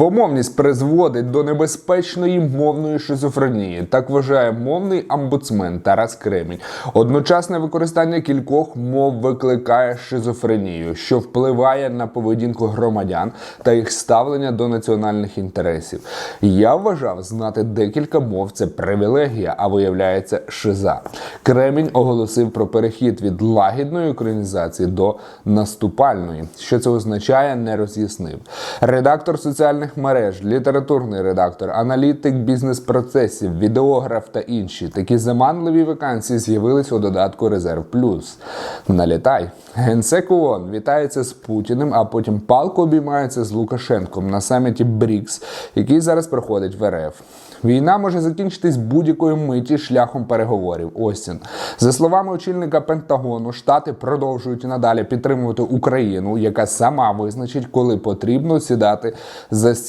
Двомовність призводить до небезпечної мовної шизофренії. Так вважає мовний омбудсмен Тарас Кремінь. Одночасне використання кількох мов викликає шизофренію, що впливає на поведінку громадян та їх ставлення до національних інтересів. Я вважав, знати декілька мов це привілегія, а виявляється шиза. Кремінь оголосив про перехід від лагідної українізації до наступальної. Що це означає, не роз'яснив. Редактор соціальних мереж, літературний редактор, аналітик бізнес-процесів, відеограф та інші такі заманливі вакансії з'явились у додатку Резерв Плюс. Налітай. Генсек ООН вітається з Путіним, а потім палко обіймається з Лукашенком на саміті БРІКС, який зараз проходить в РФ. Війна може закінчитись будь-якої миті шляхом переговорів. Остін. За словами очільника Пентагону, Штати продовжують надалі підтримувати Україну, яка сама визначить, коли потрібно сідати за